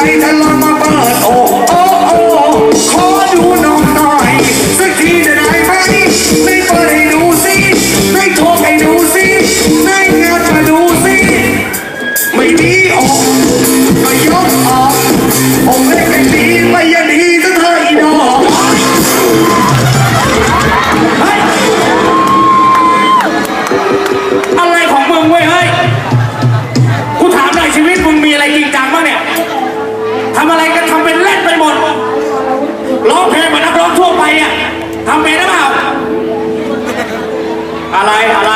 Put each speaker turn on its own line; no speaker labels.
Satan ทำอะไรก็ทำเป็นเล่นไปหมด ร้องเพลงเหมือนนักร้องทั่วไปเนี่ยทำเป็นหรือเปล่า อะไรอะไร